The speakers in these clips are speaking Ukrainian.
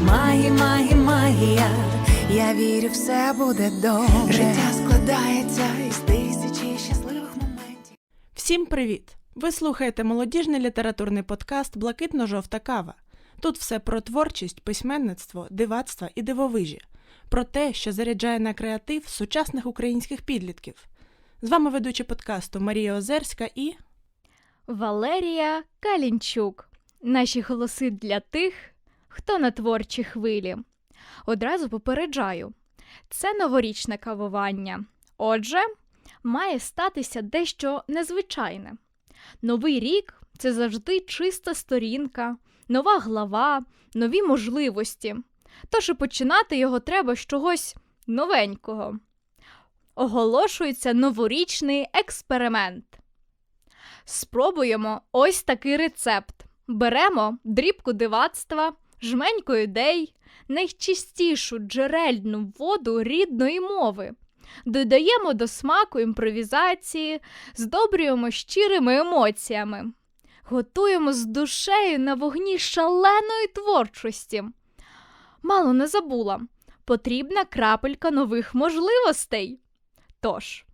Це магія, магія. Я вірю, все буде добре. Життя складається із тисячі щасливих моментів. Всім привіт! Ви слухаєте молодіжний літературний подкаст Блакитно-жовта кава. Тут все про творчість, письменництво, дивацтва і дивовижі, про те, що заряджає на креатив сучасних українських підлітків. З вами ведучі подкасту Марія Озерська і Валерія Калінчук. Наші голоси для тих, хто на творчій хвилі. Одразу попереджаю: це новорічне кавування. Отже, має статися дещо незвичайне. Новий рік це завжди чиста сторінка, нова глава, нові можливості. Тож і починати його треба з чогось новенького. Оголошується новорічний експеримент. Спробуємо ось такий рецепт. Беремо дрібку дивацтва, жменьку ідей, найчистішу джерельну воду рідної мови. Додаємо до смаку імпровізації, здобрюємо щирими емоціями. Готуємо з душею на вогні шаленої творчості. Мало не забула. Потрібна крапелька нових можливостей. Тож,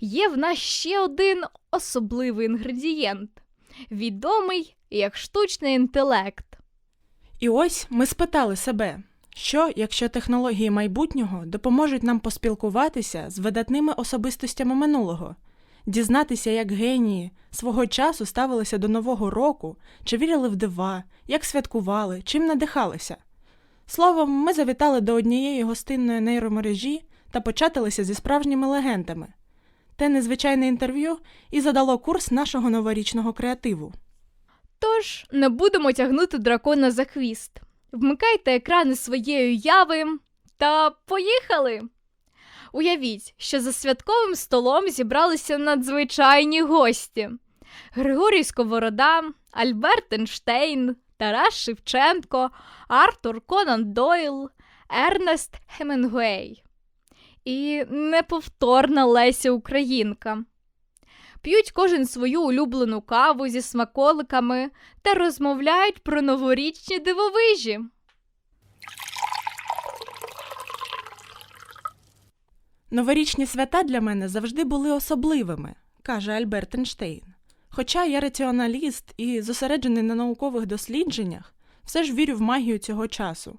є в нас ще один особливий інгредієнт, відомий як штучний інтелект. І ось ми спитали себе, що якщо технології майбутнього допоможуть нам поспілкуватися з видатними особистостями минулого, дізнатися, як генії свого часу ставилися до Нового року, чи вірили в дива, як святкували, чим надихалися. Словом, ми завітали до однієї гостинної нейромережі та початилися зі справжніми легендами. Те незвичайне інтерв'ю і задало курс нашого новорічного креативу. Тож не будемо тягнути дракона за хвіст. Вмикайте екрани своєї уяви та поїхали. Уявіть, що за святковим столом зібралися надзвичайні гості: Григорій Сковорода, Альберт Ейнштейн, Тарас Шевченко, Артур Конан Дойл, Ернест Хемінгуей і неповторна Леся Українка. П'ють кожен свою улюблену каву зі смаколиками та розмовляють про новорічні дивовижі. Новорічні свята для мене завжди були особливими, каже Альберт Ейнштейн. Хоча я раціоналіст і зосереджений на наукових дослідженнях, все ж вірю в магію цього часу.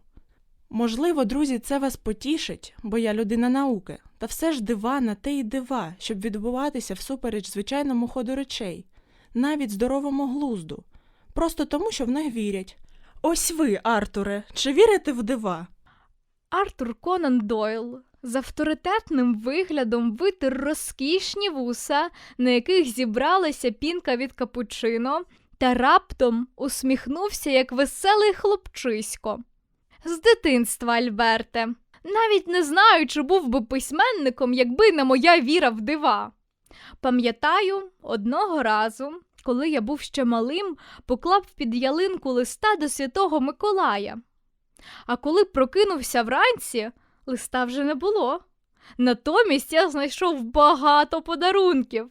Можливо, друзі, це вас потішить, бо я людина науки, та все ж дива на те й дива, щоб відбуватися всупереч звичайному ходу речей, навіть здоровому глузду, просто тому, що в них вірять. Ось ви, Артуре, чи вірите в дива? Артур Конан Дойл з авторитетним виглядом витер розкішні вуса, на яких зібралася пінка від капучино, та раптом усміхнувся, як веселий хлопчисько. З дитинства, Альберте. Навіть не знаю, чи був би письменником, якби не моя віра в дива. Пам'ятаю, одного разу, коли я був ще малим, поклав під ялинку листа до святого Миколая. А коли прокинувся вранці, листа вже не було. Натомість я знайшов багато подарунків.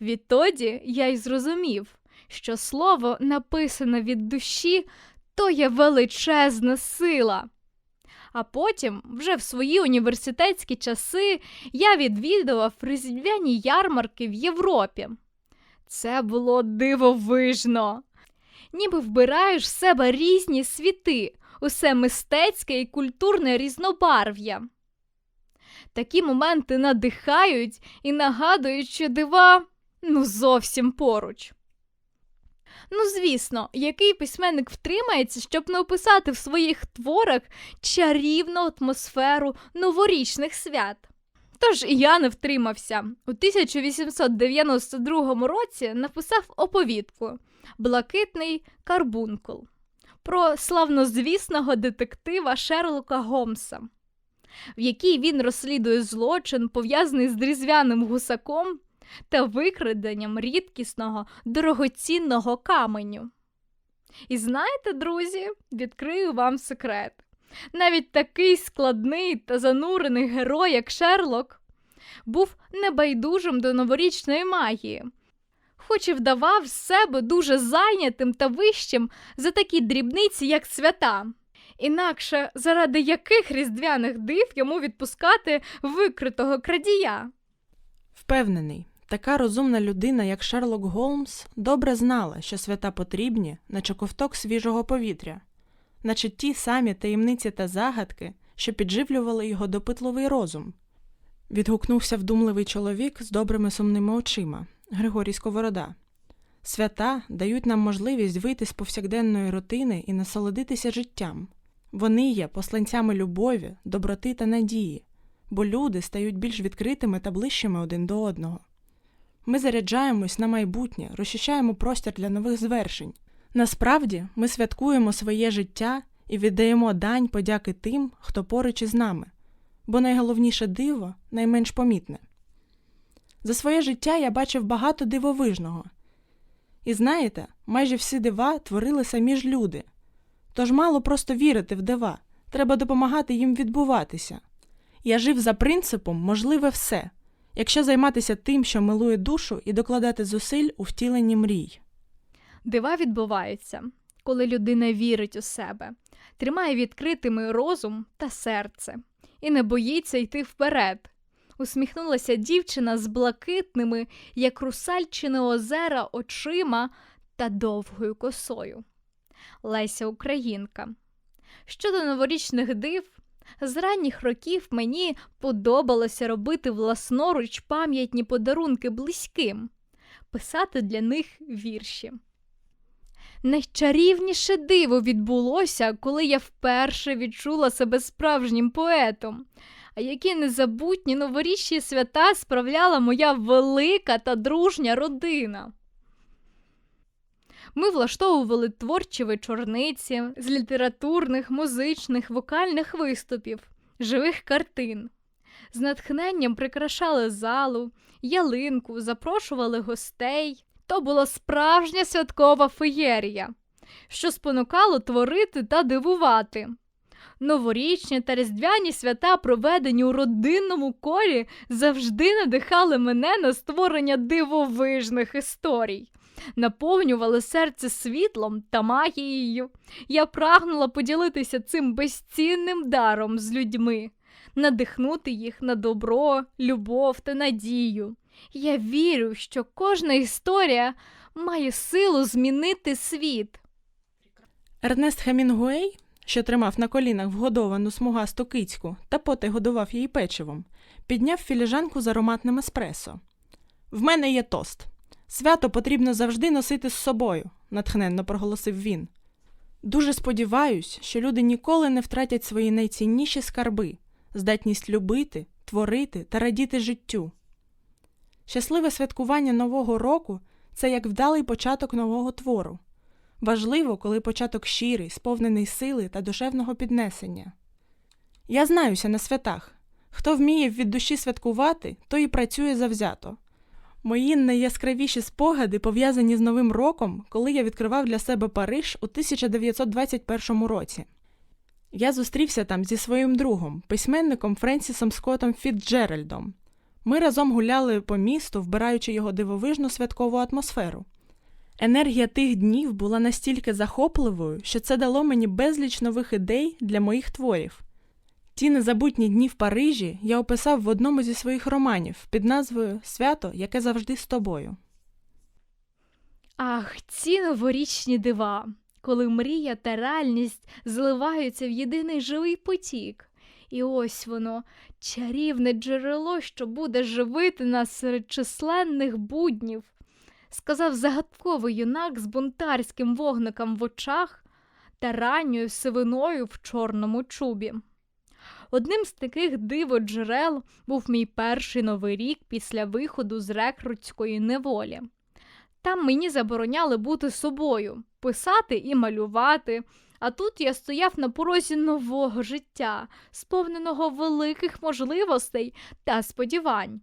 Відтоді я й зрозумів, що слово, написане від душі, то є величезна сила. А потім, вже в свої університетські часи, я відвідував різдвяні ярмарки в Європі. Це було дивовижно. Ніби вбираєш в себе різні світи, усе мистецьке і культурне різнобарв'я. Такі моменти надихають і нагадують, що дива ну зовсім поруч. Ну, звісно, який письменник втримається, щоб не описати в своїх творах чарівну атмосферу новорічних свят. Тож і я не втримався. У 1892 році написав оповідку Блакитний карбункул. про славнозвісного детектива Шерлока Гомса, в якій він розслідує злочин, пов'язаний з різдвяним гусаком та викраденням рідкісного дорогоцінного каменю. І знаєте, друзі, відкрию вам секрет. Навіть такий складний та занурений герой, як Шерлок, був небайдужим до новорічної магії, хоч і вдавав з себе дуже зайнятим та вищим за такі дрібниці, як свята. Інакше заради яких різдвяних див йому відпускати викритого крадія? Впевнений, така розумна людина, як Шерлок Голмс, добре знала, що свята потрібні, наче ковток свіжого повітря, наче ті самі таємниці та загадки, що підживлювали його допитливий розум. Відгукнувся вдумливий чоловік з добрими сумними очима Григорій Сковорода. Свята дають нам можливість вийти з повсякденної рутини і насолодитися життям. Вони є посланцями любові, доброти та надії, бо люди стають більш відкритими та ближчими один до одного. Ми заряджаємось на майбутнє, розчищаємо простір для нових звершень. Насправді, ми святкуємо своє життя і віддаємо дань подяки тим, хто поруч із нами, бо найголовніше диво найменш помітне. За своє життя я бачив багато дивовижного. І знаєте, майже всі дива творили самі ж люди. Тож мало просто вірити в дива, треба допомагати їм відбуватися. Я жив за принципом можливе все, якщо займатися тим, що милує душу, і докладати зусиль у втіленні мрій. Дива відбуваються, коли людина вірить у себе, тримає відкритими розум та серце і не боїться йти вперед. Усміхнулася дівчина з блакитними, як русальчине озера, очима та довгою косою. Леся Українка. Щодо новорічних див, з ранніх років мені подобалося робити власноруч пам'ятні подарунки близьким, писати для них вірші. Найчарівніше диво відбулося, коли я вперше відчула себе справжнім поетом. А які незабутні новорічні свята справляла моя велика та дружня родина. Ми влаштовували творчі вечорниці з літературних, музичних, вокальних виступів, живих картин. З натхненням прикрашали залу, ялинку, запрошували гостей. То була справжня святкова феєрія, що спонукало творити та дивувати. Новорічні та різдвяні свята, проведені у родинному колі, завжди надихали мене на створення дивовижних історій, наповнювали серце світлом та магією. Я прагнула поділитися цим безцінним даром з людьми, надихнути їх на добро, любов та надію. Я вірю, що кожна історія має силу змінити світ. Ернест Хемінгуей, що тримав на колінах вгодовану смугасту кицьку та поти годував її печивом, підняв філіжанку з ароматним еспресо. В мене є тост. Свято потрібно завжди носити з собою, натхненно проголосив він. Дуже сподіваюсь, що люди ніколи не втратять свої найцінніші скарби, здатність любити, творити та радіти життю. Щасливе святкування Нового року це як вдалий початок нового твору. Важливо, коли початок щирий, сповнений сили та душевного піднесення. Я знаюся на святах. Хто вміє від душі святкувати, той і працює завзято. Мої найяскравіші спогади пов'язані з Новим роком, коли я відкривав для себе Париж у 1921 році. Я зустрівся там зі своїм другом, письменником Френсісом Скоттом Фітджеральдом. Ми разом гуляли по місту, вбираючи його дивовижну святкову атмосферу. Енергія тих днів була настільки захопливою, що це дало мені безліч нових ідей для моїх творів. Ті незабутні дні в Парижі я описав в одному зі своїх романів під назвою Свято, яке завжди з тобою. Ах, ці новорічні дива, коли мрія та реальність зливаються в єдиний живий потік. І ось воно, чарівне джерело, що буде живити нас серед численних буднів, сказав загадковий юнак з бунтарським вогником в очах та ранньою сивиною в чорному чубі. Одним з таких диво-джерел був мій перший новий рік після виходу з рекрутської неволі. Там мені забороняли бути собою, писати і малювати, А тут я стояв на порозі нового життя, сповненого великих можливостей та сподівань.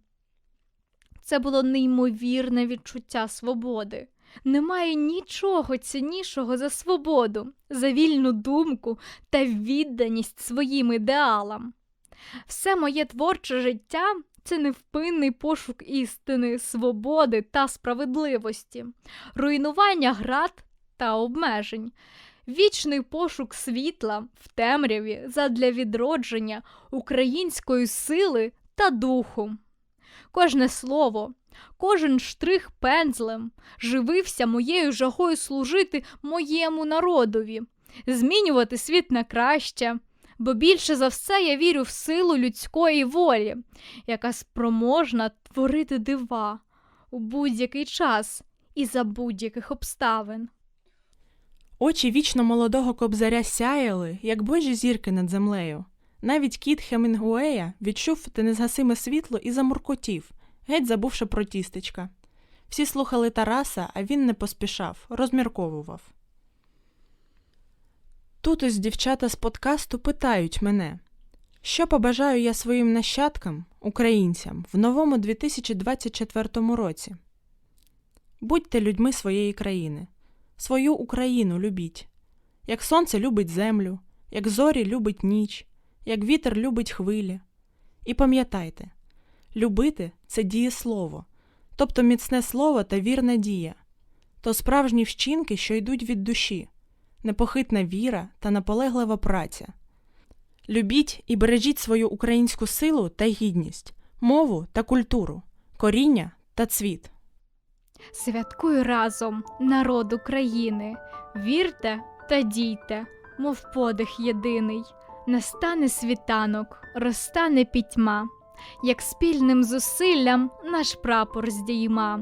Це було неймовірне відчуття свободи. Немає нічого ціннішого за свободу, за вільну думку та відданість своїм ідеалам. Все моє творче життя це невпинний пошук істини, свободи та справедливості, руйнування град та обмежень, вічний пошук світла в темряві задля відродження української сили та духу. Кожне слово, кожен штрих пензлем живився моєю жагою служити моєму народові, змінювати світ на краще, бо більше за все я вірю в силу людської волі, яка спроможна творити дива у будь-який час і за будь-яких обставин. Очі вічно молодого кобзаря сяяли, як божі зірки над землею. Навіть кіт Хемінгуея відчув те незгасиме світло і замуркотів, геть забувши про тістечка. Всі слухали Тараса, а він не поспішав, розмірковував. Тут ось дівчата з подкасту питають мене, що побажаю я своїм нащадкам, українцям, в новому 2024 році. Будьте людьми своєї країни, свою Україну любіть, як сонце любить землю, як зорі любить ніч, як вітер любить хвилі. І пам'ятайте, любити це дієслово, тобто міцне слово та вірна дія, то справжні вчинки, що йдуть від душі, непохитна віра та наполеглива праця. Любіть і бережіть свою українську силу та гідність, мову та культуру, коріння та цвіт. Святкуй разом, народ України, вірте та дійте, мов подих єдиний. Настане світанок, розтане пітьма, як спільним зусиллям наш прапор здійма,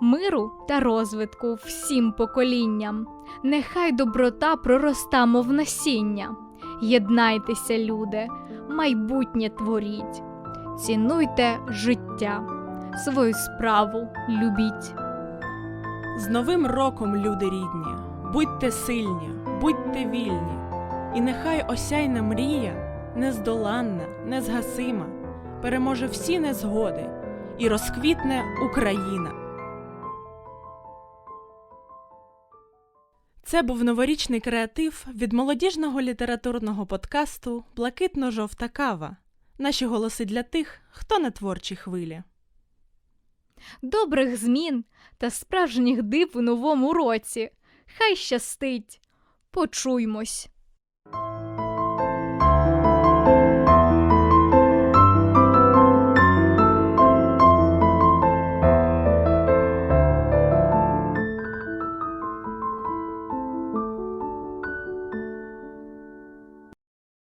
миру та розвитку всім поколінням. Нехай доброта пророста, мов насіння. Єднайтеся, люди, майбутнє творіть, цінуйте життя, свою справу любіть. З Новим роком, люди рідні, будьте сильні, будьте вільні, і нехай осяйна мрія, нездоланна, незгасима, переможе всі незгоди і розквітне Україна. Це був новорічний креатив від молодіжного літературного подкасту Блакитно-жовта кава. Наші голоси для тих, хто на творчій хвилі. добрих змін та справжніх див у новому році. Хай щастить. Почуймось.